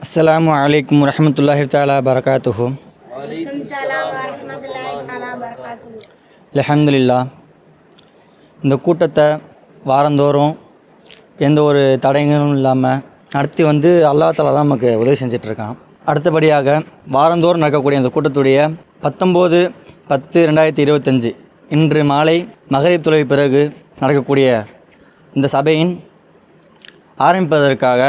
அஸ்ஸலாமு அலைக்கும் வரஹ்மத்துல்லாஹி தஆலா பரகாத்துஹு அல்ஹம்துலில்லா இந்த கூட்டத்தை வாரந்தோறும் எந்த ஒரு தடயங்களும் இல்லாமல் நடத்தி வந்து அல்லா தாலா தான் நமக்கு உதவி செஞ்சிட்ருக்கான். அடுத்தபடியாக வாரந்தோறும் நடக்கக்கூடிய இந்த கூட்டத்துடைய பத்தொம்போது பத்து ரெண்டாயிரத்தி இருபத்தஞ்சி இன்று மாலை மகரிப் தொலை பிறகு நடக்கக்கூடிய இந்த சபையின் ஆரம்பிப்பதற்காக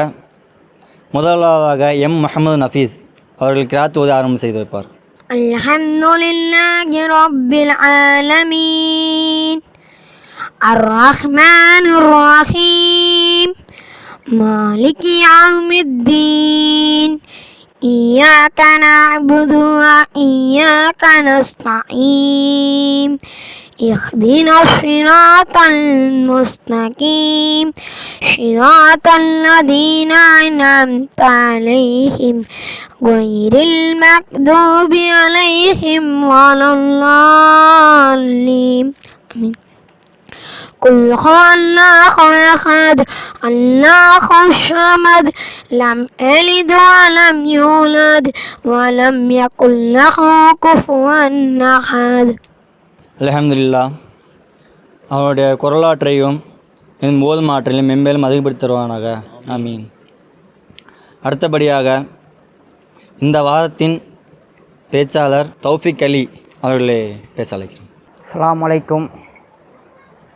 முதலாவதாக எம் முகமது நஃபீஸ் அவர்கள் கிராத் ஓதி ஆரம்பம் செய்து வைப்பார் الحمد لله رب العالمين الرحمن الرحيم مالك يوم الدين إياك نعبد وإياك نستعين اهدنا الصراط المستقيم. صراط الذين أنعمت عليهم غير المكذوب عليهم ولا الضالين. آمين. قل هو الله أحد. الله الصمد. لم يلد ولم يولد ولم يكن له كفوا أحد. அல்ஹம்துலில்லா. அவருடைய குரலாற்றையும் என் போதும் ஆற்றையும் மென்மேலும் அதிகப்படுத்தி தருவானாக. ஆமீன். அடுத்தபடியாக இந்த வாரத்தின் பேச்சாளர் தௌஃபிக் அலி அவர்களை பேச அழைக்கிறேன் அஸ்ஸலாமு அலைக்கும்.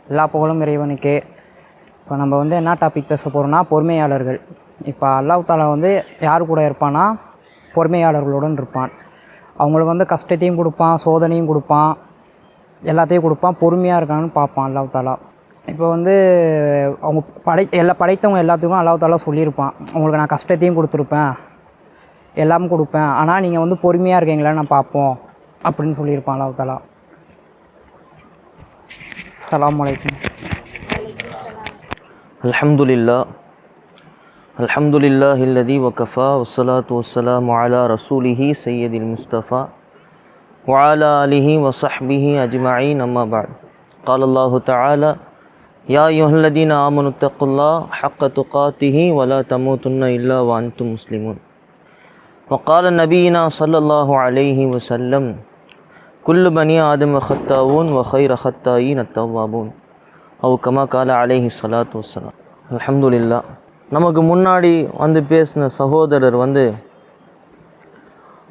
எல்லா புகழும் இறைவனுக்கு. இப்போ நம்ம வந்து என்ன டாபிக் பேச போகிறோம்னா பொறுமையாளர்கள். இப்போ அல்லாஹ் தாலா வந்து யார் கூட இருப்பான்னா பொறுமையாளர்களுடன் இருப்பான். அவங்களுக்கு வந்து கஷ்டத்தையும் கொடுப்பான் சோதனையும் கொடுப்பான். எல்லாத்தையும் கொடுப்பான் பொறுமையாக இருக்காங்கன்னு பார்ப்பான் அல்லாஹ் தாலா இப்போ வந்து அவங்க படை எல்லா படைத்தவங்க எல்லாத்துக்கும் அல்லாஹ் தாலா சொல்லியிருப்பான் உங்களுக்கு நான் கஷ்டத்தையும் கொடுத்துருப்பேன் எல்லாமே கொடுப்பேன் ஆனால் நீங்கள் வந்து பொறுமையாக இருக்கீங்களா நான் பார்ப்போம் அப்படின்னு சொல்லியிருப்பான் அல்லாஹ் தாலா அலாம் வலைக்கம் அலமதுல்லா அலமதுல்லா இல்லதி வக்கஃபா வசலாத் வசலாம் அலா ரசூலிஹி சையதில் முஸ்தஃபா. وعلى آله وصحبه أجمعين أما بعد قال الله تعالى يا أيها الذين آمنوا اتقوا الله حق تقاته ولا تموتن إلا وأنتم مسلمون وقال نبينا صلى الله عليه وسلم كل بني آدم خطاؤون وخير خطائين التوابون அவு கமா கால அலைஹி சலாத்து வசலாம் அல்ஹம்துலில்லா நமக்கு முன்னாடி வந்து பேசின சகோதரர் வந்து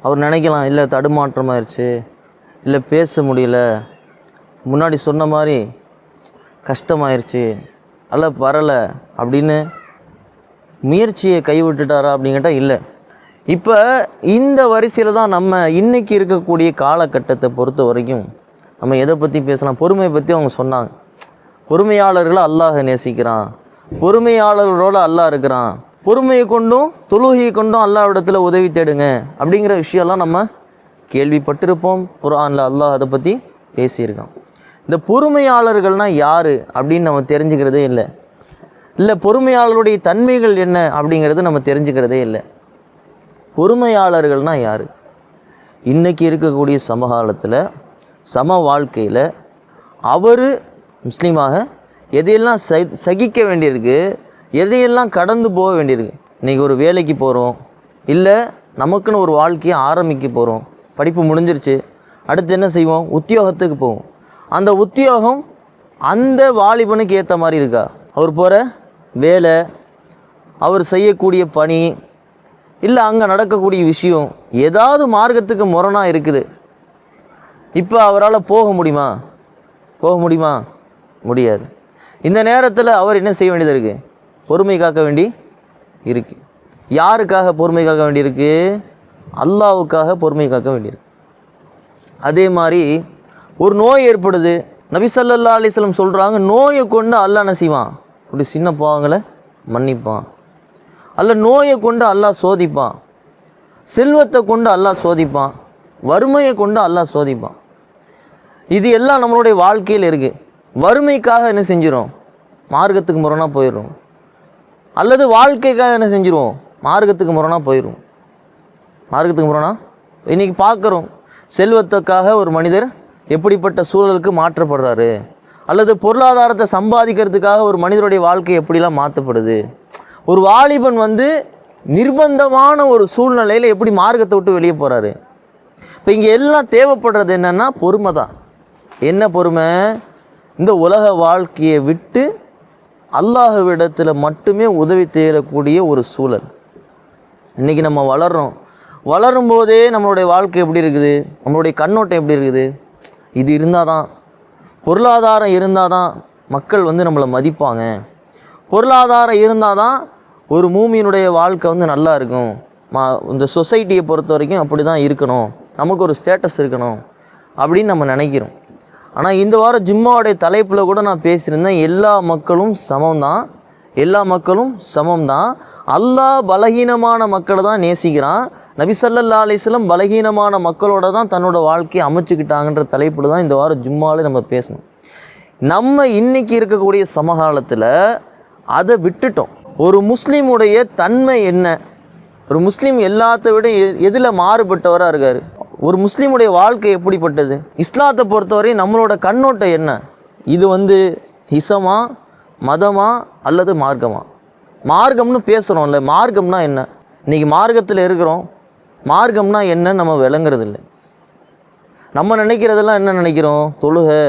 அவர் நினைக்கலாம் இல்லை தடுமாற்றமாயிருச்சு. இல்லை பேச முடியல. முன்னாடி சொன்ன மாதிரி கஷ்டமாயிருச்சு. அல்ல வரலை. அப்படின்னு முயற்சியை கைவிட்டுட்டாரா அப்படின்னு கேட்டால் இல்லை. இப்போ இந்த வரிசையில் தான் நம்ம இன்றைக்கி இருக்கக்கூடிய காலகட்டத்தை பொறுத்த வரைக்கும் நம்ம எதை பற்றி பேசலாம்? பொறுமையை பற்றி அவங்க சொன்னாங்க. பொறுமையாளர்களை அல்லாஹ் நேசிக்கிறான். பொறுமையாளர்களோட அல்லாஹ் இருக்கிறான். பொறுமையை கொண்டும் தொழுகையை கொண்டும் அல்லாவிடத்தில் உதவி தேடுங்க. அப்படிங்கிற விஷயம்லாம் நம்ம கேள்விப்பட்டிருப்போம். குரானில் அல்லாஹ் அதை பற்றி பேசியிருக்கான். இந்த பொறுமையாளர்கள்னால் யார் அப்படின்னு நம்ம தெரிஞ்சுக்கிறதே இல்லை. இல்லை பொறுமையாளருடைய தன்மைகள் என்ன அப்படிங்கிறது நம்ம தெரிஞ்சுக்கிறதே இல்லை. பொறுமையாளர்கள்னால் யார்? இன்றைக்கி இருக்கக்கூடிய சமகாலத்தில் சம வாழ்க்கையில் அவர் முஸ்லீமாக எதையெல்லாம் ச சகிக்க வேண்டியிருக்கு எதையெல்லாம் கடந்து போக வேண்டியிருக்கு? இன்றைக்கி ஒரு வேலைக்கு போகிறோம் இல்லை நமக்குன்னு ஒரு வாழ்க்கையை ஆரம்பிக்க போகிறோம் படிப்பு முடிஞ்சிருச்சு. அடுத்து என்ன செய்வோம்? உத்தியோகத்துக்கு போவோம். அந்த உத்தியோகம் அந்த வாலிபனுக்கு ஏற்ற மாதிரி இருக்கா? அவர் போகிற வேலை அவர் செய்யக்கூடிய பணி இல்லை அங்கே நடக்கக்கூடிய விஷயம் ஏதாவது மார்க்கத்துக்கு முரணாக இருக்குது. இப்போ அவரால் போக முடியுமா? போக முடியுமா? முடியாது. இந்த நேரத்தில் அவர் என்ன செய்ய வேண்டியது இருக்குது பொறுமை காக்க வேண்டி இருக்கு. யாருக்காக பொறுமை காக்க வேண்டியிருக்கு? அல்லாவுக்காக பொறுமை காக்க வேண்டியிருக்கு. அதே மாதிரி ஒரு நோய் ஏற்படுது. நபிசல்லா அலிஸ்லம் சொல்கிறாங்க நோயை கொண்டு அல்லா என்ன செய்வான்? அப்படி சின்ன பாவங்களை மன்னிப்பான். அல்ல நோயை கொண்டு அல்லாஹ் சோதிப்பான். செல்வத்தை கொண்டு அல்லாஹ் சோதிப்பான். வறுமையை கொண்டு அல்லாஹ் சோதிப்பான். இது எல்லாம் நம்மளுடைய வாழ்க்கையில் இருக்குது வறுமைக்காக என்ன செஞ்சிடும் மார்க்கத்துக்கு முரணாக போயிடும் அல்லது வாழ்க்கைக்காக என்ன செஞ்சுருவோம்? மார்க்கத்துக்கு முரணாக போயிடும் மார்க்கத்துக்கு முரணா? இன்றைக்கி பார்க்குறோம். செல்வத்துக்காக ஒரு மனிதர் எப்படிப்பட்ட சூழலுக்கு மாற்றப்படுறாரு? அல்லது பொருளாதாரத்தை சம்பாதிக்கிறதுக்காக ஒரு மனிதருடைய வாழ்க்கை எப்படிலாம் மாற்றப்படுது? ஒரு வாலிபன் வந்து நிர்பந்தமான ஒரு சூழ்நிலையில் எப்படி மார்க்கத்தை விட்டு வெளியே போகிறாரு இப்போ இங்கே எல்லாம் தேவைப்படுறது என்னென்னா பொறுமை தான் என்ன பொறுமை? இந்த உலக வாழ்க்கையை விட்டு அல்லாஹுவிடத்தில் மட்டுமே உதவி தேடக்கூடிய ஒரு சூழல். இன்றைக்கி நம்ம வளர்றோம். வளரும் போதே நம்மளுடைய வாழ்க்கை எப்படி இருக்குது? நம்மளுடைய கண்ணோட்டம் எப்படி இருக்குது? இது இருந்தால் தான் பொருளாதாரம் இருந்தால் தான் மக்கள் வந்து நம்மளை மதிப்பாங்க. பொருளாதாரம் இருந்தால் தான் ஒரு மூமியினுடைய வாழ்க்கை வந்து நல்லா இருக்கும். மா இந்த சொசைட்டியை பொறுத்த வரைக்கும் அப்படி தான் இருக்கணும். நமக்கு ஒரு ஸ்டேட்டஸ் இருக்கணும். அப்படின்னு நம்ம நினைக்கிறோம். ஆனால் இந்த வாரம் ஜிம்மாவுடைய தலைப்பில் கூட நான் பேசியிருந்தேன் எல்லா மக்களும் சமம் தான் எல்லா மக்களும் சமம் தான் அல்லாஹ் பலகீனமான மக்களை தான் நேசிக்கிறான். நபிசல்லா அலிஸ்லம் பலகீனமான மக்களோட தான் தன்னோட வாழ்க்கையை அமைச்சுக்கிட்டாங்கன்ற தலைப்பில் தான் இந்த வாரம் ஜும்மாவில் நம்ம பேசணும். நம்ம இன்றைக்கி இருக்கக்கூடிய சமகாலத்தில் அதை விட்டுட்டோம். ஒரு முஸ்லீமுடைய தன்மை என்ன? ஒரு முஸ்லீம் எல்லாத்த விட எ- எதில் மாறுபட்டவராக இருக்கார்? ஒரு முஸ்லீமுடைய வாழ்க்கை எப்படிப்பட்டது? இஸ்லாத்தை பொறுத்தவரை நம்மளோட கண்ணோட்டம் என்ன? இது வந்து ஹிசமா மதமா அல்லது மார்க்கமா? மார்க்கம்னு பேசுகிறோம்ல மார்க்கம்னா என்ன? இன்றைக்கி மார்க்கத்தில் இருக்கிறோம். மார்க்கம்னா என்னன்னு நம்ம விளங்குறது இல்லை நம்ம நினைக்கிறதெல்லாம் என்ன நினைக்கிறோம்? தொழுகை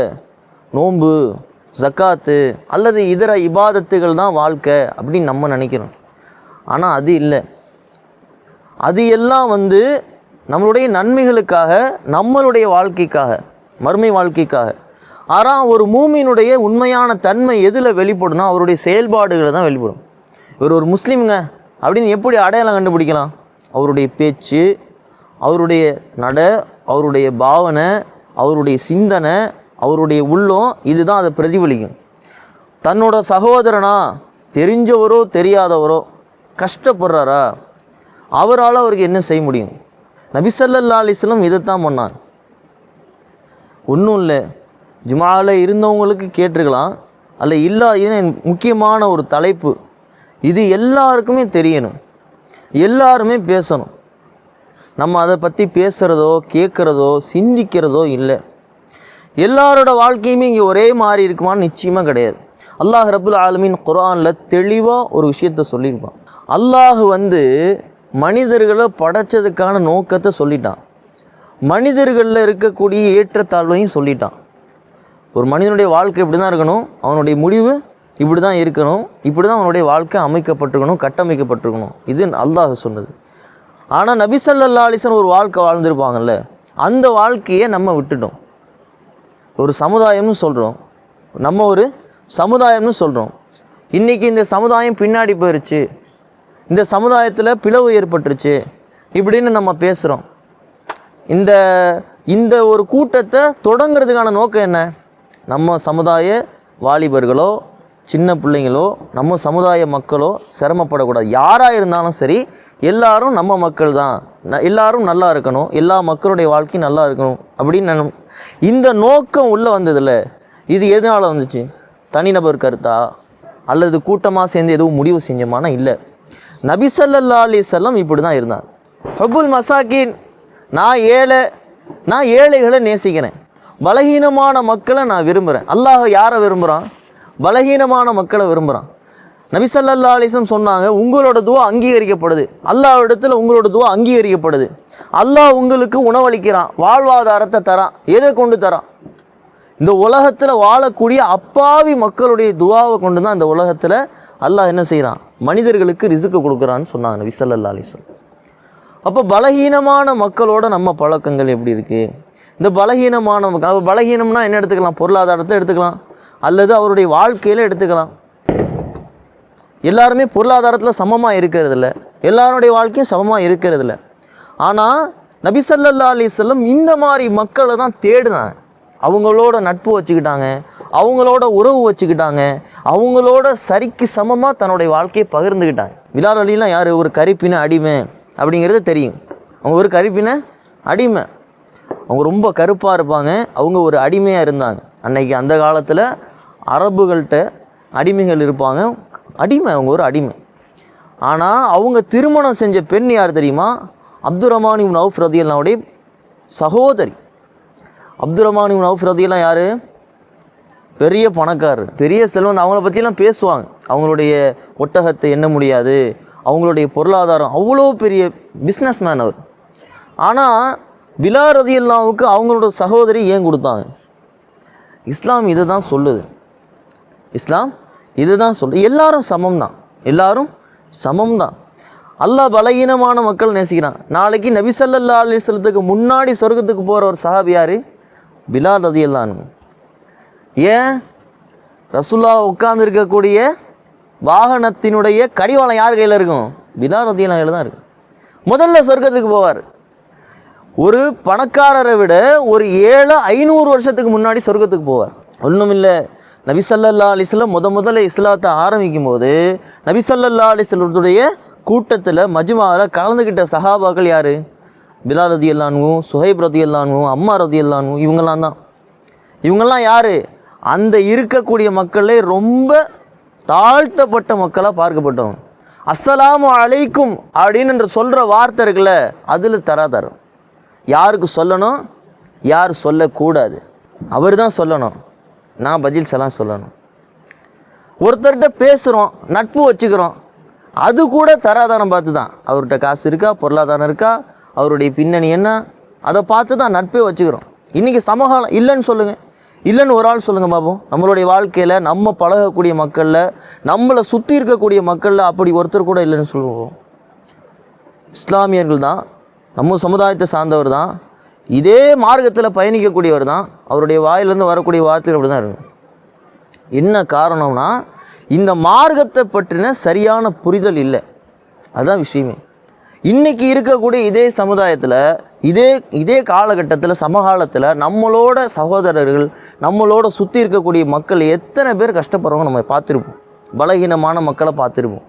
நோன்பு ஜக்காத்து அல்லது இதர இபாதத்துகள் தான் வாழ்க்கை அப்படின்னு நம்ம நினைக்கிறோம். ஆனால் அது இல்லை. அது எல்லாம் வந்து நம்மளுடைய நன்மைகளுக்காக நம்மளுடைய வாழ்க்கைக்காக மறுமை வாழ்க்கைக்காக. ஆனால் ஒரு மூமியினுடைய உண்மையான தன்மை எதில் வெளிப்படும்னா அவருடைய செயல்பாடுகளை தான் வெளிப்படும். இவர் ஒரு முஸ்லீம்ங்க அப்படின்னு எப்படி அடையாளம் கண்டுபிடிக்கலாம்? அவருடைய பேச்சு அவருடைய நட அவருடைய பாவனை அவருடைய சிந்தனை அவருடைய உள்ளம் இதுதான் அதை பிரதிபலிக்கும். தன்னோட சகோதரனா தெரிஞ்சவரோ தெரியாதவரோ கஷ்டப்படுறாரா? அவரால் அவருக்கு என்ன செய்ய முடியும்? நபிசல்லா அலிஸ்லம் இதைத்தான் பண்ணாங்க ஒன்றும் இல்லை ஜுமாவில் இருந்தவங்களுக்கு கேட்டிருக்கலாம் அல்ல இல்லா இது முக்கியமான ஒரு தலைப்பு. இது எல்லாருக்குமே தெரியணும் எல்லாருமே பேசணும். நம்ம அதை பற்றி பேசுகிறதோ கேட்குறதோ சிந்திக்கிறதோ இல்லை. எல்லாரோட வாழ்க்கையுமே இங்கே ஒரே மாதிரி இருக்குமான்னு நிச்சயமாக கிடையாது. அல்லாஹ் ரபுல் ஆலமின் குரானில் தெளிவாக ஒரு விஷயத்த சொல்லியிருப்பான். அல்லாஹ் வந்து மனிதர்களை படைச்சதுக்கான நோக்கத்தை சொல்லிட்டான். மனிதர்களில் இருக்கக்கூடிய ஏற்றத்தாழ்வையும் சொல்லிட்டான். ஒரு மனிதனுடைய வாழ்க்கை இப்படி தான் இருக்கணும் அவனுடைய முடிவு இப்படி தான் இருக்கணும் இப்படி தான் அவனுடைய வாழ்க்கை அமைக்கப்பட்டிருக்கணும் கட்டமைக்கப்பட்டிருக்கணும். இது அல்லாஹ் சொன்னது. ஆனால் நபிசல்லா அலிசன் ஒரு வாழ்க்கை வாழ்ந்திருப்பாங்கல்ல அந்த வாழ்க்கையை நம்ம விட்டுட்டோம். ஒரு சமுதாயம்னு சொல்கிறோம் நம்ம ஒரு சமுதாயம்னு சொல்கிறோம் இன்றைக்கி இந்த சமுதாயம் பின்னாடி போயிடுச்சு இந்த சமுதாயத்தில் பிளவு ஏற்பட்டுருச்சு இப்படின்னு நம்ம பேசுகிறோம் இந்த இந்த ஒரு கூட்டத்தை தொடங்கிறதுக்கான நோக்கம் என்ன? நம்ம சமுதாய வாலிபர்களோ சின்ன பிள்ளைங்களோ நம்ம சமுதாய மக்களோ சிரமப்படக்கூடாது. யாராக இருந்தாலும் சரி எல்லாரும் நம்ம மக்கள் தான் ந- எல்லாரும் நல்லா இருக்கணும். எல்லா மக்களுடைய வாழ்க்கையும் நல்லா இருக்கணும் அப்படின்னு இந்த நோக்கம் உள்ளே வந்ததில்ல இது எதனால் வந்துச்சு? தனிநபர் கருத்தா? அல்லது கூட்டமாக சேர்ந்து எதுவும் முடிவு செஞ்சோமானா இல்லை. நபிசல்லா ஸல்லல்லாஹு இப்படி தான் இருந்தார். ஹபுல் மசாக்கின் நான் ஏழை நான் ஏழைகளை நேசிக்கிறேன். பலகீனமான மக்களை நான் விரும்புகிறேன் அல்லாஹ் யாரை விரும்புகிறான் பலகீனமான மக்களை விரும்புகிறான் நபிசல்லா அலிஸ்லம் சொன்னாங்க உங்களோட துவா அங்கீகரிக்கப்படுது. அல்லாஹ் இடத்துல உங்களோட துவா அங்கீகரிக்கப்படுது. அல்லாஹ் உங்களுக்கு உணவளிக்கிறான் வாழ்வாதாரத்தை தரான் எதை கொண்டு தரான்? இந்த உலகத்தில் வாழக்கூடிய அப்பாவி மக்களுடைய துவாவை கொண்டு தான் இந்த உலகத்தில் அல்லாஹ் என்ன செய்கிறான் மனிதர்களுக்கு ரிசுக்கு கொடுக்குறான்னு சொன்னாங்க நபி ஸல்லல்லாஹு அப்போ பலகீனமான மக்களோட நம்ம பழக்கங்கள் எப்படி இருக்குது இந்த பலகீனமான மக்கள் அப்போ பலகீனம்னா என்ன எடுத்துக்கலாம்? பொருளாதாரத்தை எடுத்துக்கலாம். அல்லது அவருடைய வாழ்க்கையில் எடுத்துக்கலாம். எல்லாருமே பொருளாதாரத்தில் சமமாக இருக்கிறதில்ல. எல்லாருடைய வாழ்க்கையும் சமமாக இருக்கிறதில்ல. ஆனால் நபிசல்லா அலி அலைஹி இந்த மாதிரி மக்களை தான் தேடினாங்க. அவங்களோட நட்பு வச்சுக்கிட்டாங்க அவங்களோட உறவு வச்சுக்கிட்டாங்க அவங்களோட சரிக்கு சமமாக தன்னுடைய வாழ்க்கையை பகிர்ந்துக்கிட்டாங்க. விலார் அலிலாம் யார்? ஒரு கரிப்பின அடிமை அப்படிங்கிறது தெரியும். அவங்க ஒரு கருப்பின அடிமை. அவங்க ரொம்ப கருப்பாக இருப்பாங்க. அவங்க ஒரு அடிமையாக இருந்தாங்க. அன்னைக்கு அந்த காலத்தில் அரபுகள்கிட்ட அடிமைகள் இருப்பாங்க. அடிமை அவங்க ஒரு அடிமை. ஆனால் அவங்க திருமணம் செஞ்ச பெண் யார் தெரியுமா? அப்துல் ரஹ்மான் இப்னு அவுஃப் ரதியல்லாவுடைய சகோதரி. அப்துல் ரஹ்மான் இவன் அவுஃப்ரதியெல்லாம் யார்? பெரிய பணக்காரர். பெரிய செல்வம் அவங்கள பற்றிலாம் பேசுவாங்க. அவங்களுடைய ஒட்டகத்தை எண்ண முடியாது. அவங்களுடைய பொருளாதாரம் அவ்வளோ பெரிய பிஸ்னஸ் மேன் அவர். ஆனால் பிலா ரதியல்லாவுக்கு அவங்களோட சகோதரி ஏன் கொடுத்தாங்க? இஸ்லாம் இதை தான் சொல்லுது. இஸ்லாம் இதை தான் சொல்லு எல்லாரும் சமம் தான் எல்லாரும் சமம் தான் அல்லாஹ் பலகீனமான மக்கள் நேசிக்கிறான். நாளைக்கு நபிசல்லா அலிஸ்லத்துக்கு முன்னாடி சொர்க்கத்துக்கு போகிற ஒரு சஹாபி யார்? பிலால் ரதியல்லான்னு ஏன்? ரசுல்லா உட்கார்ந்துருக்கக்கூடிய வாகனத்தினுடைய கடிவாளம் யார் கையில் இருக்கும்? பிலால் ரதியல்லா கையில் தான் இருக்கும். முதல்ல சொர்க்கத்துக்கு போவார். ஒரு பணக்காரரை விட ஒரு ஏழு ஐநூறு வருஷத்துக்கு முன்னாடி சொர்க்கத்துக்கு போவார். ஒன்றும் இல்லை நபிசல்லா அலிஸ்லாம் முத முதல்ல இஸ்லாத்தை ஆரம்பிக்கும் போது நபிசல்லா அலிஸ்லத்துடைய கூட்டத்தில் மஜ்மாவில் கலந்துக்கிட்ட சஹாபாக்கள் யார்? பிலால் ரதி அல்லானுவும் சுஹைப் ரதி அல்லானுவும் அம்மா ரதி அல்லானுவும் இவங்கெல்லாம் தான். இவங்கெல்லாம் யார்? அந்த இருக்கக்கூடிய மக்களே ரொம்ப தாழ்த்தப்பட்ட மக்களாக பார்க்கப்பட்டவங்க அஸ்ஸலாமு அழைக்கும் அப்படின்னு சொல்கிற வார்த்தை இருக்குல்ல அதில் தராதரம். யாருக்கு சொல்லணும்? யார் சொல்லக்கூடாது. அவர் தான் சொல்லணும். நான் பதில் செல்லாம் சொல்லணும். ஒருத்தர்கிட்ட பேசுகிறோம் நட்பு வச்சுக்கிறோம் அது கூட தராதாரம் பார்த்து தான் அவர்கிட்ட காசு இருக்கா? பொருளாதாரம் இருக்கா? அவருடைய பின்னணி என்ன? அதை பார்த்து தான் நட்பே வச்சுக்கிறோம். இன்றைக்கி சமகாலம் இல்லைன்னு சொல்லுங்கள் இல்லைன்னு ஒரு ஆள் சொல்லுங்கள் பாப்போம். நம்மளுடைய வாழ்க்கையில் நம்ம பழகக்கூடிய மக்களில் நம்மளை சுற்றி இருக்கக்கூடிய மக்களில் அப்படி ஒருத்தர் கூட இல்லைன்னு சொல்லுவோம். இஸ்லாமியர்கள் தான் நம்ம சமுதாயத்தை சார்ந்தவர் தான் இதே மார்க்கத்தில் பயணிக்கக்கூடியவர் தான் அவருடைய வாயிலேருந்து வரக்கூடிய வார்த்தைகள் அப்படி தான் இருக்கும் என்ன காரணம்னா இந்த மார்க்கத்தை பற்றின சரியான புரிதல் இல்லை. அதுதான் விஷயமே. இன்றைக்கி இருக்கக்கூடிய இதே சமுதாயத்தில் இதே இதே காலகட்டத்தில் சமகாலத்தில் நம்மளோட சகோதரர்கள் நம்மளோட சுற்றி இருக்கக்கூடிய மக்கள் எத்தனை பேர் கஷ்டப்படுறவங்க நம்ம பார்த்துருப்போம். பலகீனமான மக்களை பார்த்துருப்போம்.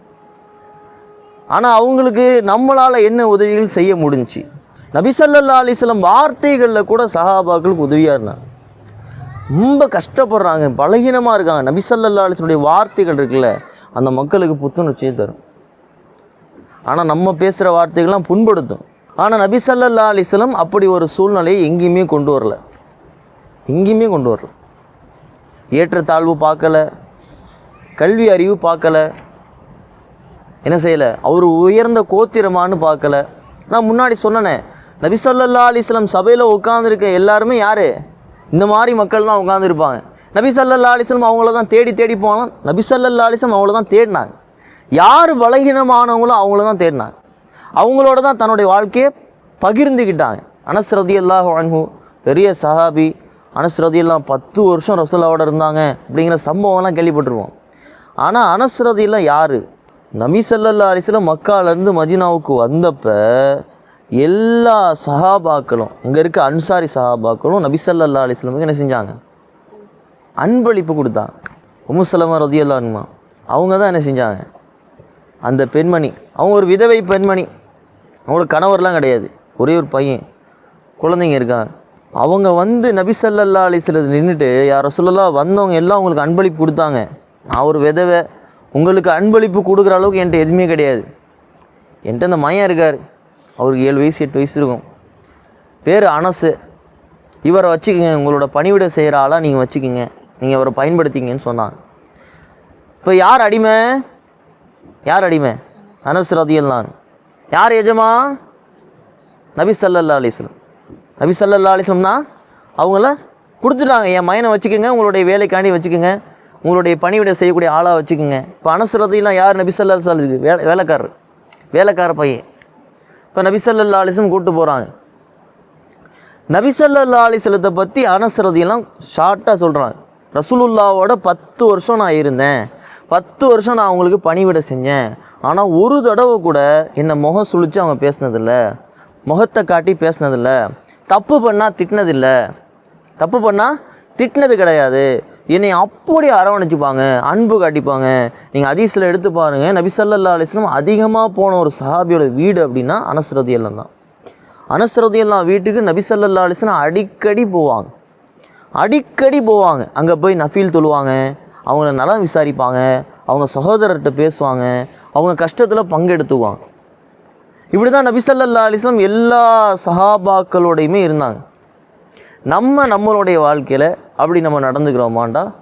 ஆனால் அவங்களுக்கு நம்மளால் என்ன உதவிகள் செய்ய முடிஞ்சுச்சு? நபிசல்லா அலிஸ்லம் வார்த்தைகளில் கூட சஹாபாக்களுக்கு உதவியாக இருந்தாங்க. ரொம்ப கஷ்டப்படுறாங்க பலகீனமாக இருக்காங்க. நபிசல்லா அலிஸ்லனுடைய வார்த்தைகள் இருக்குல்ல அந்த மக்களுக்கு புத்துணர்ச்சியை தரும். ஆனால் நம்ம பேசுகிற வார்த்தைகள்லாம் புண்படுத்தும். ஆனால் நபிசல்லா அலிஸ்லம் அப்படி ஒரு சூழ்நிலையை எங்கேயுமே கொண்டு வரல. எங்கேயுமே கொண்டு வரல. ஏற்றத்தாழ்வு பார்க்கல கல்வி அறிவு பார்க்கல என்ன செய்யலை? அவர் உயர்ந்த கோத்திரமான்னு பார்க்கல. நான் முன்னாடி சொன்னனே நபி ஸல்லல்லாஹு அலைஹி சபையில் உட்காந்துருக்க எல்லாருமே யார்? இந்த மாதிரி மக்கள் தான் உட்காந்துருப்பாங்க நபி ஸல்லல்லாஹு அலைஹி அவங்கள தான் தேடி தேடி போனாலும் நபி ஸல்லல்லாஹு அலைஹி அவங்கள தான் தேடினாங்க. யார் பலகீனமானவங்களோ அவங்கள தான் தேடினாங்க. அவங்களோட தான் தன்னுடைய வாழ்க்கையை பகிர்ந்துக்கிட்டாங்க. அனஸ்ரதி அல்லாஹ் அன்ஹு பெரிய சஹாபி அனஸ் எல்லாம் பத்து வருஷம் ரசூலாவோட இருந்தாங்க அப்படிங்கிற சம்பவம்லாம் கேள்விப்பட்டிருவோம் ஆனால் அனஸ்ரதியெல்லாம் யார்? நபி ஸல்லல்லாஹு அலைஹி மக்காலேருந்து மதினாவுக்கு வந்தப்போ எல்லா சஹாபாக்களும் இங்கே இருக்க அன்சாரி சஹாபாக்களும் நபி ஸல்லல்லாஹு என்ன செஞ்சாங்க? அன்பளிப்பு கொடுத்தாங்க. உமுசலமா ரதியல்லான்மா அவங்க தான் என்ன செஞ்சாங்க? அந்த பெண்மணி அவங்க ஒரு விதவை பெண்மணி. அவங்களுக்கு கணவர்லாம் கிடையாது. ஒரே ஒரு பையன். குழந்தைங்க இருக்காங்க. அவங்க வந்து நபிசல்லா அலிசில் நின்றுட்டு யார சொல்லலாம் வந்தவங்க எல்லாம் அவங்களுக்கு அன்பளிப்பு கொடுத்தாங்க. நான் ஒரு விதவை. உங்களுக்கு அன்பளிப்பு கொடுக்குற அளவுக்கு என்கிட்ட எதுவுமே கிடையாது. என்கிட்ட அந்த மையம் இருக்கார். அவருக்கு ஏழு வயசு எட்டு வயசு இருக்கும். பேர் அனசு. இவரை வச்சுக்கோங்க. உங்களோட பணிவிட செய்கிற ஆளாக நீங்கள் வச்சுக்கோங்க. நீங்கள் அவரை பயன்படுத்திங்கன்னு சொன்னாங்க. இப்போ யார் அடிமை? யார் அடிமை? அனஸ் ரதியல்லான் யார் எஜமா? நபி சல்லல்லா அலிஸ்லம் நபி சல்லல்லா அலிஸ்லம்னா அவங்கள கொடுத்துட்டாங்க. என் மயனை வச்சுக்கோங்க உங்களுடைய வேலைக்காண்டி வச்சுக்கோங்க உங்களுடைய பணிவிடை செய்யக்கூடிய ஆளாக வச்சுக்கோங்க. இப்போ அனசரதியெல்லாம் யார்? நபி ஸல்லல்லாஹு அலைஹி வேலை வேலைக்காரர். வேலைக்கார பையன். இப்போ நபி சல்லா அலிஸ்லம் கூப்பிட்டு போகிறாங்க நபி சல்லா அலிஸ்லத்தை பற்றி அனசரதியெல்லாம் ஷார்ட்டாக சொல்கிறாங்க ரசூலுல்லாவோட பத்து வருஷம் நான் இருந்தேன். பத்து வருஷம் நான் அவங்களுக்கு பணிவிட செஞ்சேன். ஆனால் ஒரு தடவை கூட என்னை முகம் சுழித்து அவங்க பேசினதில்ல. முகத்தை காட்டி பேசினதில்ல. தப்பு பண்ணால் திட்டினதில்ல. தப்பு பண்ணால் திட்டினது கிடையாது. என்னை அப்படி அரவணைச்சுப்பாங்க அன்பு காட்டிப்பாங்க. நீங்கள் அதீஸில் எடுத்து பாருங்கள் நபி ஸல்லல்லாஹு அதிகமாக போன ஒரு சஹாபியோட வீடு அப்படின்னா அனஸ் எல்லாம் தான். அனஸ் எல்லாம் வீட்டுக்கு நபி ஸல்லல்லாஹு அடிக்கடி போவாங்க. அடிக்கடி போவாங்க. அங்கே போய் நஃபீல் தொழுவாங்க. அவங்கள நலம் விசாரிப்பாங்க அவங்க சகோதரர்கிட்ட பேசுவாங்க அவங்க கஷ்டத்தில் பங்கெடுத்துவாங்க இப்படி தான் நபி ஸல்லல்லாஹு அலிஸ்லாம் எல்லா சஹாபாக்களோடையுமே இருந்தாங்க. நம்ம நம்மளுடைய வாழ்க்கையில் அப்படி நம்ம நடந்துக்கிறோமாண்டா?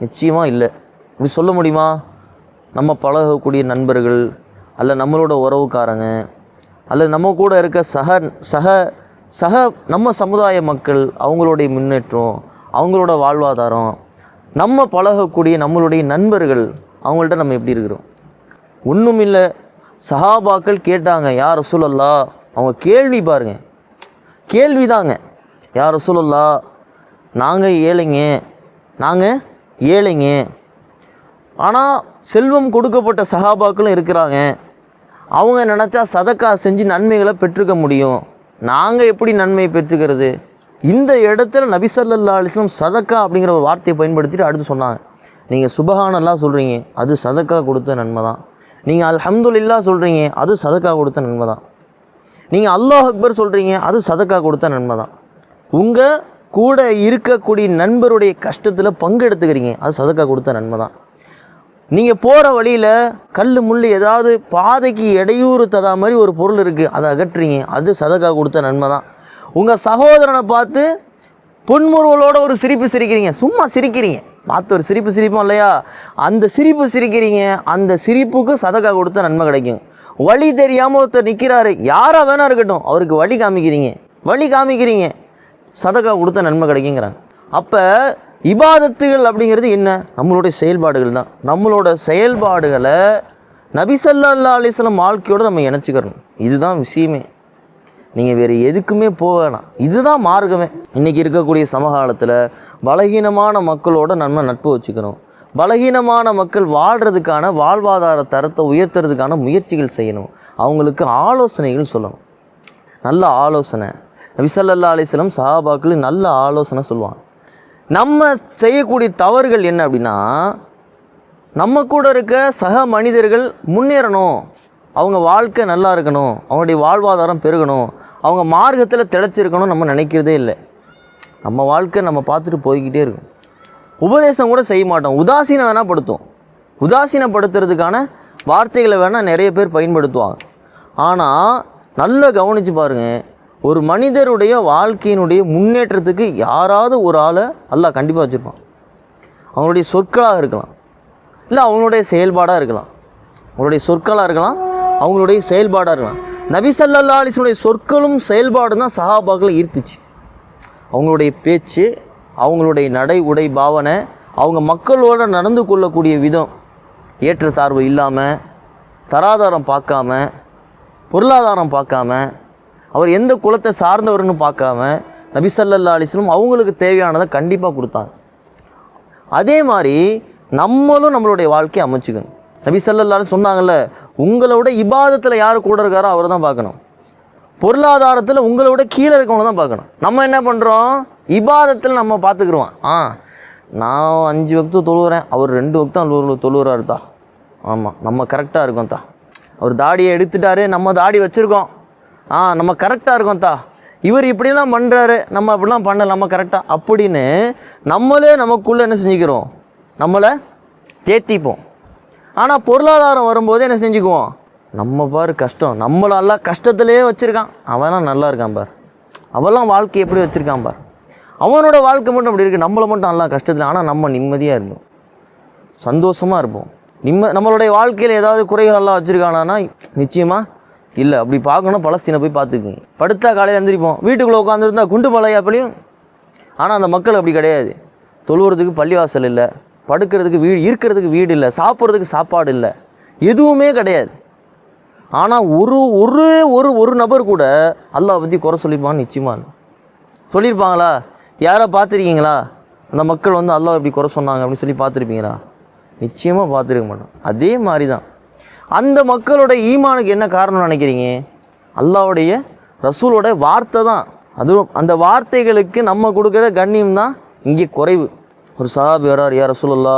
நிச்சயமாக இல்லை. இப்படி சொல்ல முடியுமா? நம்ம பழகக்கூடிய நண்பர்கள் அல்ல நம்மளோட உறவுக்காரங்க அல்லது நம்ம கூட இருக்க சக சக சக நம்ம சமுதாய மக்கள் அவங்களுடைய முன்னேற்றம் அவங்களோட வாழ்வாதாரம் நம்ம பழகக்கூடிய நம்மளுடைய நண்பர்கள் அவங்கள்ட்ட நம்ம எப்படி இருக்கிறோம்? ஒன்றும் இல்லை சஹாபாக்கள் கேட்டாங்க யார் ரசூலல்லா? அவங்க கேள்வி பாருங்க. கேள்விதாங்க. யார் ரசூலல்லா நாங்கள் ஏழைங்க. நாங்கள் ஏழைங்க. ஆனால் செல்வம் கொடுக்கப்பட்ட சகாபாக்களும் இருக்கிறாங்க. அவங்க நினச்சா சதக்கா செஞ்சு நன்மைகளை பெற்றுக்க முடியும். நாங்கள் எப்படி நன்மை பெற்றுக்கிறது? இந்த இடத்துல நபி ஸல்லல்லாஹு சதக்கா அப்படிங்கிற ஒரு வார்த்தையை பயன்படுத்திட்டு அடுத்து சொன்னாங்க. நீங்கள் சுபஹானல்லாம் சொல்கிறீங்க அது சதக்கா கொடுத்த நன்மை தான். நீங்கள் அல்ஹம்துல்லா சொல்கிறீங்க அது சதக்கா கொடுத்த நன்மை தான். நீங்கள் அல்லாஹ் அக்பர் சொல்கிறீங்க அது சதக்கா கொடுத்த நன்மை தான். உங்கள் கூட இருக்கக்கூடிய நண்பருடைய கஷ்டத்தில் பங்கெடுத்துக்கிறீங்க அது சதக்கா கொடுத்த நன்மை தான். நீங்கள் போகிற வழியில் கல் முள் ஏதாவது பாதைக்கு இடையூறு ததா மாதிரி ஒரு பொருள் இருக்குது அதை அகற்றுறீங்க அது சதக்கா கொடுத்த நன்மை தான். உங்கள் சகோதரனை பார்த்து புன்முறுவலோட ஒரு சிரிப்பு சிரிக்கிறீங்க. சும்மா சிரிக்கிறீங்க. பார்த்து ஒரு சிரிப்பு சிரிப்போம் இல்லையா? அந்த சிரிப்பு சிரிக்கிறீங்க. அந்த சிரிப்புக்கு சதக்கா கொடுத்த நன்மை கிடைக்கும். வழி தெரியாமல் ஒருத்தர் நிற்கிறாரு யாராக வேணா இருக்கட்டும். அவருக்கு வழி காமிக்கிறீங்க. வழி காமிக்கிறீங்க. சதக்கா கொடுத்த நன்மை கிடைக்குங்கிறாங்க. அப்போ இபாதத்துகள் அப்படிங்கிறது என்ன? நம்மளுடைய செயல்பாடுகள் தான். நம்மளோட செயல்பாடுகளை நபிசல்லா அலிஸ்லாம் வாழ்க்கையோடு நம்ம இணைச்சிக்கிறணும். இதுதான் விஷயமே. நீங்கள் வேறு எதுக்குமே போக வேணாம். இதுதான் மார்க்கமே. இன்றைக்கி இருக்கக்கூடிய சமகாலத்தில் பலகீனமான மக்களோட நம்ம நட்பு வச்சுக்கணும். பலகீனமான மக்கள் வாழ்கிறதுக்கான வாழ்வாதார தரத்தை உயர்த்துறதுக்கான முயற்சிகள் செய்யணும். அவங்களுக்கு ஆலோசனைகள் சொல்லணும். நல்ல ஆலோசனை. நபிசல்லா அலிஸ்லம் சஹாபாக்கள் நல்ல ஆலோசனை சொல்லுவாங்க. நம்ம செய்யக்கூடிய தவறுகள் என்ன அப்படின்னா நம்ம கூட இருக்க சக மனிதர்கள் முன்னேறணும். அவங்க வாழ்க்கை நல்லா இருக்கணும். அவங்களுடைய வாழ்வாதாரம் பெருகணும். அவங்க மார்க்கத்தில் திளைச்சிருக்கணும் நம்ம நினைக்கிறதே இல்லை. நம்ம வாழ்க்கை நம்ம பார்த்துட்டு போய்கிட்டே இருக்கும் உபதேசம் கூட செய்ய மாட்டோம். உதாசீனம் வேணால் படுத்தும் உதாசீனப்படுத்துறதுக்கான வார்த்தைகளை வேணால் நிறைய பேர் பயன்படுத்துவாங்க. ஆனால் நல்லா கவனித்து பாருங்கள் ஒரு மனிதருடைய வாழ்க்கையினுடைய முன்னேற்றத்துக்கு யாராவது ஒரு ஆளை நல்லா கண்டிப்பாக வச்சுருப்பான். அவங்களுடைய சொற்களாக இருக்கலாம். இல்லை அவங்களுடைய செயல்பாடாக இருக்கலாம். அவங்களுடைய சொற்களாக இருக்கலாம். அவங்களுடைய செயல்பாடாக இருக்கலாம். நபி ஸல்லல்லாஹு சொற்களும் செயல்பாடும் தான் சஹாபாக்களை ஈர்த்துச்சு. அவங்களுடைய பேச்சு அவங்களுடைய நடை உடை பாவனை அவங்க மக்களோட நடந்து கொள்ளக்கூடிய விதம் ஏற்றத்தாழ்வு இல்லாமல் தராதாரம் பார்க்காம பொருளாதாரம் பார்க்காம அவர் எந்த குலத்தை சார்ந்தவர்னு பார்க்காம நபிசல்லா அலிஸ்லும் அவங்களுக்கு தேவையானதை கண்டிப்பாக கொடுத்தாங்க. அதே மாதிரி நம்மளும் நம்மளுடைய வாழ்க்கையை அமைச்சுக்கணும். நபி ஸல்லல்லாஹு சொன்னாங்கல்ல உங்களை விட இபாதத்தில் யார் கூட இருக்காரோ அவரை தான் பார்க்கணும். பொருளாதாரத்தில் உங்களை விட கீழே இருக்கவங்கள தான் பார்க்கணும். நம்ம என்ன பண்ணுறோம் இபாதத்தில் நம்ம பார்த்துக்குருவோம். ஆ நான் அஞ்சு வக்து தொழுவுறேன் அவர் ரெண்டு வக்து தொழுவுறாரு தா. ஆமாம் நம்ம கரெக்டாக இருக்கோம் தா. அவர் தாடியை எடுத்துட்டாரு நம்ம தாடி வச்சுருக்கோம். ஆ நம்ம கரெக்டாக இருக்கோம் தா. இவர் இப்படிலாம் பண்ணுறாரு நம்ம அப்படிலாம் பண்ணல நம்ம கரெக்டாக அப்படின்னு நம்மளே நமக்குள்ளே என்ன செஞ்சுக்கிறோம்? நம்மளை தேத்திப்போம். ஆனால் பொருளாதாரம் வரும்போது என்ன செஞ்சுக்குவோம்? நம்ம பாரு கஷ்டம். நம்மளை எல்லாம் கஷ்டத்துலேயே வச்சுருக்கான். அவன்லாம் நல்லா இருக்கான் பார். அவன்லாம் வாழ்க்கை எப்படி வச்சுருக்கான் பார். அவனோட வாழ்க்கை மட்டும் அப்படி இருக்குது நம்மளை மட்டும் நல்லா கஷ்டத்தில் ஆனால் நம்ம நிம்மதியாக இருந்தோம் சந்தோஷமாக இருப்போம். நிம்ம நம்மளுடைய வாழ்க்கையில் ஏதாவது குறைகள் எல்லாம் வச்சுருக்கானா நிச்சயமாக இல்லை. அப்படி பார்க்கணும் பலஸ்தீனை போய் பார்த்துக்குங்க படுத்தா காலையில் எந்திரிப்போம். வீட்டுக்குள்ளே உட்காந்துருந்தா குண்டு மலையாப்பிலையும் ஆனால் அந்த மக்கள் அப்படி கிடையாது. தொழுவுறதுக்கு பள்ளிவாசல் இல்லை. படுக்கிறதுக்கு வீடு இருக்கிறதுக்கு வீடு இல்லை சாப்பிட்றதுக்கு சாப்பாடு இல்லை. எதுவுமே கிடையாது. ஆனால் ஒரு ஒரு ஒரு ஒரு நபர் கூட அல்லாஹ் பற்றி குறை சொல்லியிருப்பாங்க நிச்சயமாக சொல்லியிருப்பாங்களா? யாரை பார்த்துருக்கீங்களா? அந்த மக்கள் வந்து அல்லாஹ் இப்படி குறை சொன்னாங்க அப்படின்னு சொல்லி பார்த்துருப்பீங்களா? நிச்சயமாக பார்த்துருக்க மாட்டோம். அதே மாதிரி தான் அந்த மக்களோட ஈமானுக்கு என்ன காரணம்னு நினைக்கிறீங்க? அல்லாவுடைய ரசூலோட வார்த்தை தான். அதுவும் அந்த வார்த்தைகளுக்கு நம்ம கொடுக்குற கண்ணியம் தான் இங்கே குறைவு. ஒரு சஹாபி வரார் யார் ரசூலுல்லா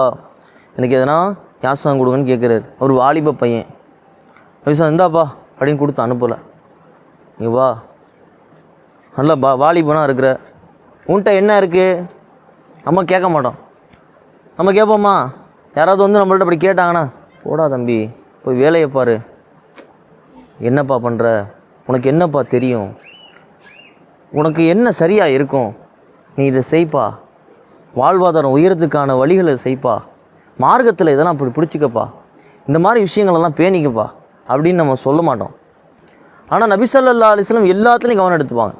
எனக்கு எதனா யாசகம் கொடுங்கன்னு கேட்குறாரு அவர் வாலிப பையன். வயசா இந்தாப்பா அப்படின்னு கொடுத்து அனுப்பலை. நீ வா. நல்லா பா வாலிபனாக இருக்கிற. உன்கிட்ட என்ன இருக்குது நம்ம கேட்க மாட்டோம். நம்ம கேட்போம்மா யாராவது வந்து நம்மள்ட்ட அப்படி கேட்டாங்கன்னா போடா தம்பி போய் வேலையை பாரு. என்னப்பா பண்ணுற உனக்கு என்னப்பா தெரியும்? உனக்கு என்ன சரியாக இருக்கும்? நீ இதை செய்ப்பா. வாழ்வாதாரம் உயரத்துக்கான வழிகளை செய்ப்பா. மார்க்கத்தில் இதெல்லாம் அப்படி பிடிச்சிக்கப்பா. இந்த மாதிரி விஷயங்களெல்லாம் பேணிக்கப்பா. அப்படின்னு நம்ம சொல்ல மாட்டோம். ஆனால் நபிசல்லா அலிஸ்லாம் எல்லாத்துலேயும் கவனம் எடுத்துப்பாங்க.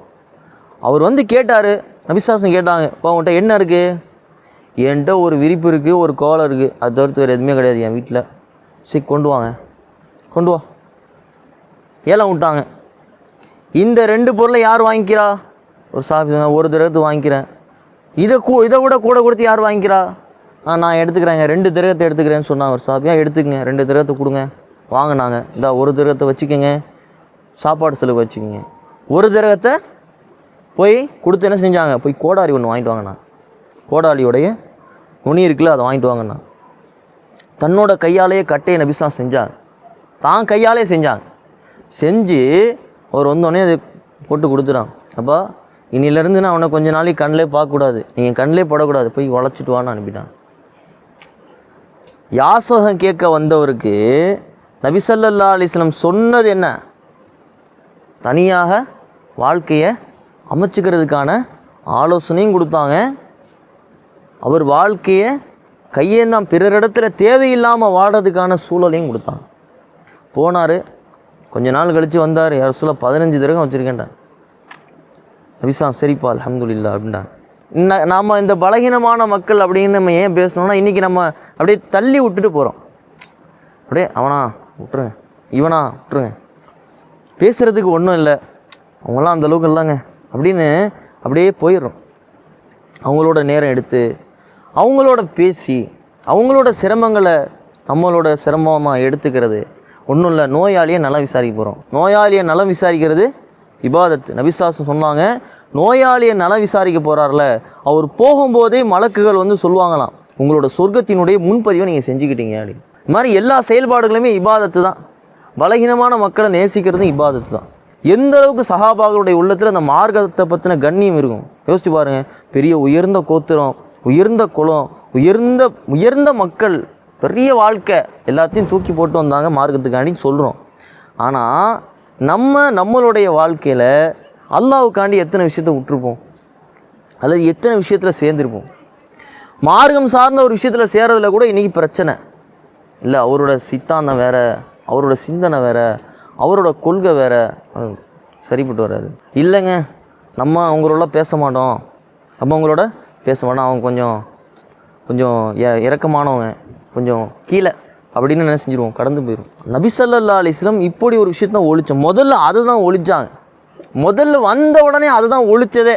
அவர் வந்து கேட்டார். நபிசாசன் கேட்டாங்க இப்போ உன்கிட்ட என்ன இருக்குது என்கிட்ட ஒரு விரிப்பு இருக்குது ஒரு கோலம் இருக்குது அது தவிர்த்து வேறு எதுவுமே கிடையாது என் வீட்டில் சரி கொண்டு வாங்க. கொண்டு வா. ஏலம் விட்டாங்க. இந்த ரெண்டு பொருளை யார் வாங்கிக்கிறா? ஒரு சாப்பிட்டு ஒரு தடவை வாங்கிக்கிறேன். இதை கூ இதை விட கூட கொடுத்து யார் வாங்கிக்கிறா? ஆ நான் எடுத்துக்கிறேங்க. ரெண்டு திரகத்தை எடுத்துக்கிறேன்னு சொன்னாங்க ஒரு சாப்பியா எடுத்துக்கங்க? ரெண்டு திரகத்தை கொடுங்க. வாங்கினாங்க இந்த ஒரு திரகத்தை வச்சுக்கோங்க. சாப்பாடு செலவு வச்சுக்கோங்க. ஒரு திரகத்தை போய் கொடுத்து என்ன செஞ்சாங்க? போய் கோடாரி ஒன்று வாங்கிட்டு வாங்கண்ணா. கோடாலியோடைய நுனி இருக்குல்ல அதை வாங்கிட்டு வாங்கண்ணா. தன்னோட கையாலேயே கட்டையை நபிஸ்லாம் செஞ்சாங்க. தான் கையாலே செஞ்சாங்க. செஞ்சு அவர் வந்தோடனே அதை போட்டு கொடுத்துட்டான். அப்போ இன்னிலேருந்து நான் அவனை கொஞ்ச நாளைக்கு கண்ணிலே பார்க்கக்கூடாது. நீங்கள் கண்ணிலே படக்கூடாது. போய் உழைச்சிட்டு வான்னு அனுப்பிட்டான். யாசகம் கேட்க வந்தவருக்கு நபிசல்லா அலிஸ்லம் சொன்னது என்ன? தனியாக வாழ்க்கையை அமைச்சுக்கிறதுக்கான ஆலோசனையும் கொடுத்தாங்க. அவர் வாழ்க்கையை கையேந்தான். பிறரிடத்துல தேவையில்லாமல் வாடுறதுக்கான சூழலையும் கொடுத்தாங்க போனார். கொஞ்ச நாள் கழித்து வந்தார். யார் சொல்ல பதினஞ்சு திரகம் வச்சுருக்கேன்டான் நபிசா சரிப்பா அலமதுல்லா அப்படின்ட்டாங்க இன்ன நாம் இந்த பலகீனமான மக்கள் அப்படின்னு நம்ம ஏன் பேசணும்னா இன்றைக்கி நம்ம அப்படியே தள்ளி விட்டுட்டு போகிறோம் அப்படியே அவனா விட்டுருங்க இவனா விட்டுருங்க. பேசுகிறதுக்கு ஒன்றும் இல்லை. அவங்களாம் அந்த அளவுக்கு இல்லைங்க. அப்படின்னு அப்படியே போயிடுறோம். அவங்களோட நேரம் எடுத்து அவங்களோட பேசி அவங்களோட சிரமங்களை நம்மளோட சிரமமாக எடுத்துக்கிறது. ஒன்றும் இல்லை நோயாளியை நலம் விசாரிக்க போகிறோம் நோயாளியை நலம் விசாரிக்கிறது இபாதத். நபிசாசம் சொன்னாங்க நோயாளியை நலம் விசாரிக்க போகிறார்ல அவர் போகும்போதே மலக்குகள் வந்து சொல்லுவாங்களாம் உங்களோட சொர்க்கத்தினுடைய முன்பதிவை நீங்கள் செஞ்சுக்கிட்டீங்க அப்படின்னு. இது மாதிரி எல்லா செயல்பாடுகளுமே இபாதத்து தான். பலகீனமான மக்களை நேசிக்கிறதும் இபாதத்து தான். எந்த அளவுக்கு சகாபாகளுடைய உள்ளத்தில் அந்த மார்க்கத்தை பற்றின கண்ணியம் இருக்கும்? யோசிச்சு பாருங்கள் பெரிய உயர்ந்த கோத்திரம் உயர்ந்த குளம் உயர்ந்த உயர்ந்த மக்கள் பெரிய வாழ்க்கை எல்லாத்தையும் தூக்கி போட்டு வந்தாங்க மார்க்கத்துக்காண்டி சொல்கிறோம் ஆனால் நம்ம நம்மளுடைய வாழ்க்கையில் அல்லாவுக்காண்டி எத்தனை விஷயத்தை விட்டுருப்போம்? அல்லது எத்தனை விஷயத்தில் சேர்ந்துருப்போம்? மார்க்கம் சார்ந்த ஒரு விஷயத்தில் சேர்றதுல கூட இன்றைக்கி பிரச்சனை. இல்லை அவரோட சித்தாந்தம் வேறு அவரோட சிந்தனை வேறு அவரோட கொள்கை வேறு. சரிப்பட்டு வராது. இல்லைங்க நம்ம அவங்களோட பேச மாட்டோம். அப்போ அவங்களோட பேச மாட்டோம் அவங்க கொஞ்சம் கொஞ்சம் இறக்கமானவங்க. கொஞ்சம் கீழே. அப்படின்னு என்ன செஞ்சிருவோம்? கடந்து போயிடும் நபிசல்லா ஸல்லல்லாஹு இப்படி ஒரு விஷயத்தை ஒழிச்சோம் முதல்ல அதை தான் ஒழிச்சாங்க. முதல்ல வந்த உடனே அதை தான் ஒழிச்சதே.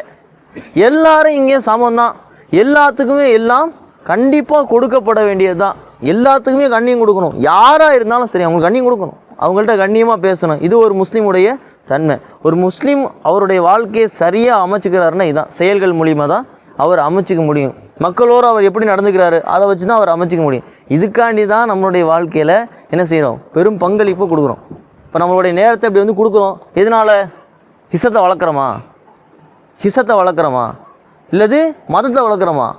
எல்லாரும் இங்கே சமம்தான். எல்லாத்துக்குமே எல்லாம் கண்டிப்பாக கொடுக்கப்பட வேண்டியது தான் எல்லாத்துக்குமே கண்ணியம் கொடுக்கணும். யாராக இருந்தாலும் சரி அவங்களுக்கு கண்ணியம் கொடுக்கணும். அவங்கள்ட்ட கண்ணியமாக பேசணும். இது ஒரு முஸ்லீமுடைய தன்மை. ஒரு முஸ்லீம் அவருடைய வாழ்க்கையை சரியாக அமைச்சுக்கிறாருன்னா இதுதான் செயல்கள் மூலியமாக தான் அவர் அமைச்சிக்க முடியும். மக்களோடு அவர் எப்படி நடந்துக்கிறாரு அதை வச்சு தான் அவர் அமைச்சிக்க முடியும். இதுக்காண்டி தான் நம்மளுடைய வாழ்க்கையில் என்ன செய்கிறோம் பெரும் பங்களிப்பு கொடுக்குறோம். இப்போ நம்மளுடைய நேரத்தை இப்படி வந்து கொடுக்குறோம். எதனால்? ஹிசத்தை வளர்க்குறோமா? ஹிசத்தை வளர்க்குறோமா? இல்லது மதத்தை வளர்க்குறோமா?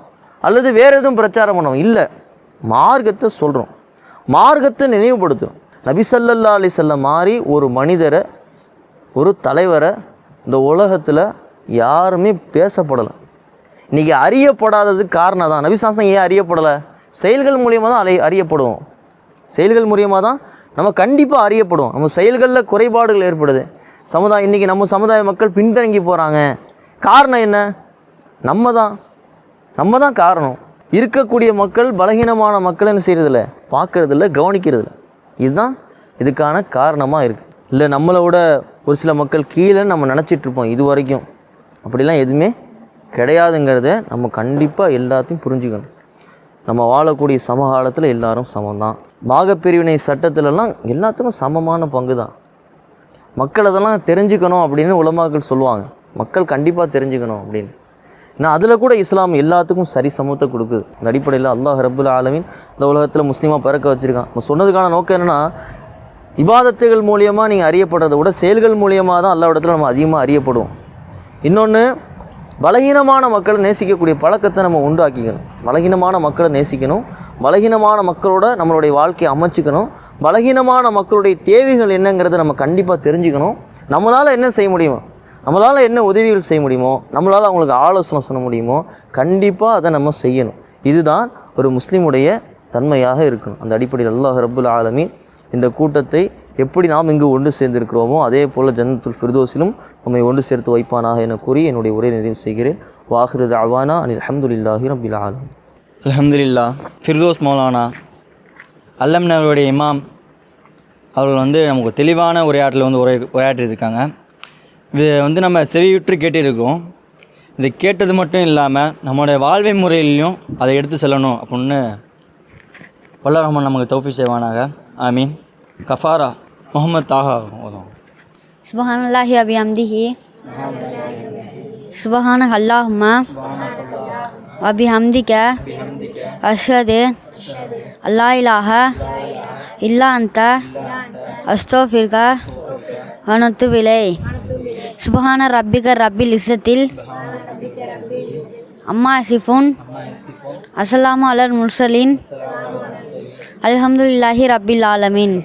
அல்லது வேறு எதுவும் பிரச்சாரம் பண்ணோம்? இல்லை. மார்க்கத்தை சொல்கிறோம் மார்க்கத்தை நினைவுபடுத்தும் நபிசல்லா அலி செல்ல மாதிரி ஒரு மனிதரை ஒரு தலைவரை இந்த உலகத்தில் யாருமே பேசப்படலை. இன்றைக்கி அறியப்படாததுக்கு காரணம் தான் நபிசாசம் ஏன் அறியப்படலை? செயல்கள் மூலியமாக தான் அலை அறியப்படுவோம் செயல்கள் மூலியமாக தான் நம்ம கண்டிப்பாக அறியப்படுவோம் நம்ம செயல்களில் குறைபாடுகள் ஏற்படுது. சமுதாயம் இன்றைக்கி நம்ம சமுதாய மக்கள் பின்தங்கி போகிறாங்க காரணம் என்ன? நம்ம தான். நம்ம தான் காரணம். இருக்கக்கூடிய மக்கள் பலகீனமான மக்கள் என்ன செய்கிறதில்ல பார்க்குறதில்ல கவனிக்கிறதில்ல. இதுதான் இதுக்கான காரணமாக இருக்குது இல்லை நம்மளை விட ஒரு சில மக்கள் கீழே நம்ம நினச்சிட்டு இருப்போம் இது வரைக்கும். அப்படிலாம் எதுவுமே கிடையாதுங்கிறத நம்ம கண்டிப்பாக எல்லாத்தையும் புரிஞ்சுக்கணும். நம்ம வாழக்கூடிய சமகாலத்தில் எல்லாரும் சமம்தான். பாகப்பிரிவினை சட்டத்திலலாம் எல்லாத்துக்கும் சமமான பங்கு தான் மக்கள் அதெல்லாம் தெரிஞ்சுக்கணும் அப்படின்னு உலமாக்கள் சொல்லுவாங்க. மக்கள் கண்டிப்பாக தெரிஞ்சுக்கணும் அப்படின்னு. ஏன்னா அதில் கூட இஸ்லாம் எல்லாத்துக்கும் சரி சமத்தை கொடுக்குது. இந்த அடிப்படையில் அல்லாஹ் ரபுல் ஆலமின் இந்த உலகத்தில் முஸ்லீமாக பிறக்க வச்சுருக்கான். நம்ம சொன்னதுக்கான நோக்கம் என்னென்னா இபாதத்துகள் மூலியமாக நீங்கள் அறியப்படுறதை விட செயல்கள் மூலியமாக தான் அல்லா இடத்துல நம்ம அதிகமாக அறியப்படுவோம். இன்னொன்று பலகீனமான மக்களை நேசிக்கக்கூடிய பழக்கத்தை நம்ம உண்டாக்கிக்கணும். பலகீனமான மக்களை நேசிக்கணும். பலகீனமான மக்களோட நம்மளுடைய வாழ்க்கையை அமைச்சிக்கணும். பலகீனமான மக்களுடைய தேவைகள் என்னங்கிறத நம்ம கண்டிப்பாக தெரிஞ்சுக்கணும். நம்மளால் என்ன செய்ய முடியுமோ? நம்மளால் என்ன உதவிகள் செய்ய முடியுமோ? நம்மளால் அவங்களுக்கு ஆலோசனை சொல்ல முடியுமோ? கண்டிப்பாக அதை நம்ம செய்யணும். இதுதான் ஒரு முஸ்லீமுடைய தன்மையாக இருக்கணும். அந்த அடிப்படையில் அல்லாஹ் ரபுல் ஆலமி இந்த கூட்டத்தை எப்படி நாம் இங்கு ஒன்று சேர்ந்திருக்கிறோமோ அதே போல் ஜன்னத்துல் ஃபிர்தோஸிலும் நம்மை ஒன்று சேர்த்து வைப்பானாக என கூறி என்னுடைய உரை நிறைவு செய்கிறேன். வாஹிரது அவானா அனில் அஹமதுல்லாஹி ரபில் ஆலம் அலமதுல்லா ஃபிர்தோஸ் மௌலானா அல்லம்னருடைய இமாம் அவர்கள் வந்து நமக்கு தெளிவான உரையாட்டில் வந்து உரை உரையாற்றியிருக்காங்க. இது வந்து நம்ம செவியுற்று கேட்டிருக்கிறோம். இது கேட்டது மட்டும் இல்லாமல் நம்மளுடைய வாழ்வை முறையிலையும் அதை எடுத்து செல்லணும் அப்படின்னு வல்ல ரஹ்மான் நமக்கு தௌஃபி செய்வானாக. மீன் கஃபாரா. முகமது தாகா ஓதும். சுபஹானல்லாஹி அபிஹம்திஹி சுபஹான அல்லாஹுமா அபிஹம்திக அஷ்ஹது. அல்லா இலாக இல்லா அந்த. அஸ்தோஃபிர்க. அனுத்து விலை சுபஹான ரப்பிக ரப்பில் இஸ்ஸத்தில் அம்மா சிஃபுன் அசலாமு அலர் முர்சலின். அல்ஹம்துலில்லாஹி ரப்பில் ஆலமின்.